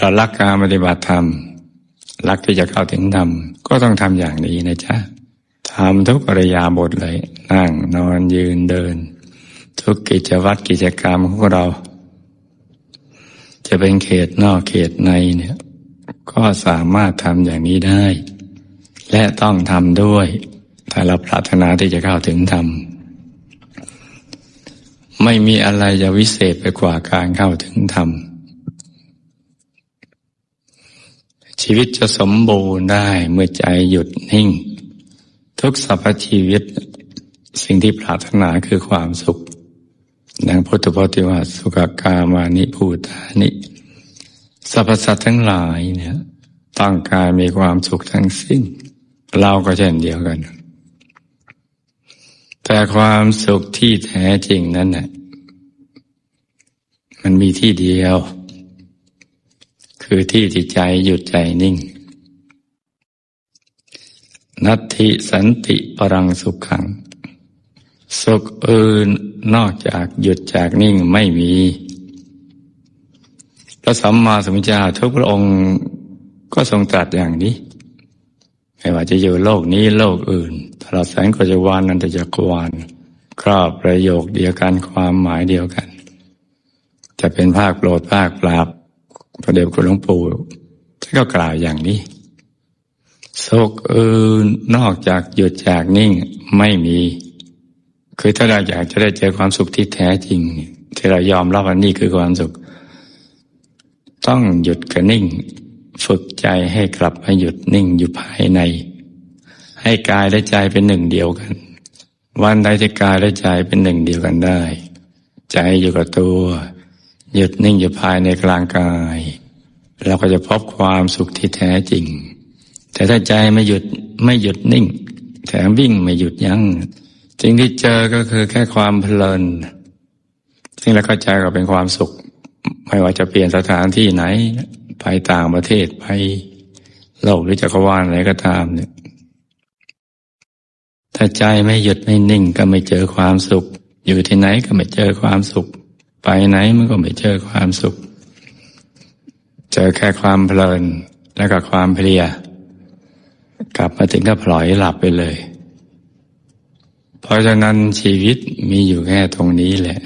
เรารักการปฏิบัติธรรม รักที่จะเข้าถึงธรรม ก็ต้องทำอย่างนี้นะจ๊ะทำทุกอริยาบทเลย นั่งนอนยืนเดิน ทุกกิจวัตรกิจกรรมของเรา จะเป็นเขตนอกเขตในเนี่ย ก็สามารถทำอย่างนี้ได้ และต้องทำด้วย ถ้าเราปรารถนาที่จะเข้าถึงธรรมไม่มีอะไรจะวิเศษไปกว่าการเข้าถึงธรรม ชีวิตจะสมบูรณ์ได้เมื่อใจหยุดนิ่ง ทุกสรรพชีวิต สิ่งที่ปรารถนาคือความสุขดังพุทธพจน์ที่ว่าสุขกามานิภูตานิสรรพสัตว์ทั้งหลายเนี่ยต้องการมีความสุขทั้งสิ้น เราก็เช่นเดียวกัน แต่ความสุขที่แท้จริงนั้นน่ะมันมีที่เดียว คือที่ที่ใจหยุดใจนิ่ง นัตถิสันติปรังสุขขัง สุขอื่นนอกจากหยุดจากนิ่งไม่มี พระสัมมาสัมพุทธเจ้าทุกพระองค์ก็ทรงตรัสอย่างนี้ ไม่ว่าจะอยู่โลกนี้โลกอื่นตลอดแสงกจวานนันตจักรวาลครอบประโยคเดียวกันความหมายเดียวกัน จะเป็นภาคโปรดภาคปราบ พระเดชคุณหลวงปู่ท่านก็กล่าวอย่างนี้สุขอื่นนอกจากหยุดจากนิ่งไม่มี คือถ้าเราอยากจะได้เจอความสุขที่แท้จริงที่เรายอมรับว่านี่คือความสุข ต้องหยุดกับนิ่ง ฝึกใจให้กลับมาหยุดนิ่งอยู่ภายใน ให้กายและใจเป็นหนึ่งเดียวกัน วันใดที่กายและใจเป็นหนึ่งเดียวกันได้ ใจอยู่กับตัว หยุดนิ่งอยู่ภายในกลางกาย เราก็จะพบความสุขที่แท้จริง แต่ถ้าใจไม่หยุดไม่หยุดนิ่ง แถมวิ่งไม่หยุดยัง้งสิ่งที่เจอก็คือแค่ความเพลิน ซึ่งเราเข้าใจก็เป็นความสุข ไม่ว่าจะเปลี่ยนสถานที่ไหน ไปต่างประเทศไปโลกหรือจักรวาลอะไรก็ตามเนี่ย ถ้าใจไม่หยุดไม่นิ่งก็ไม่เจอความสุข อยู่ที่ไหนก็ไม่เจอความสุข ไปไหนมันก็ไม่เจอความสุข เจอแค่ความเพลินแล้วก็ความเพลีย กลับมาถึงก็ปล่อยหลับไปเลย เพราะฉะนั้นชีวิตมีอยู่แค่ตรงนี้แหละ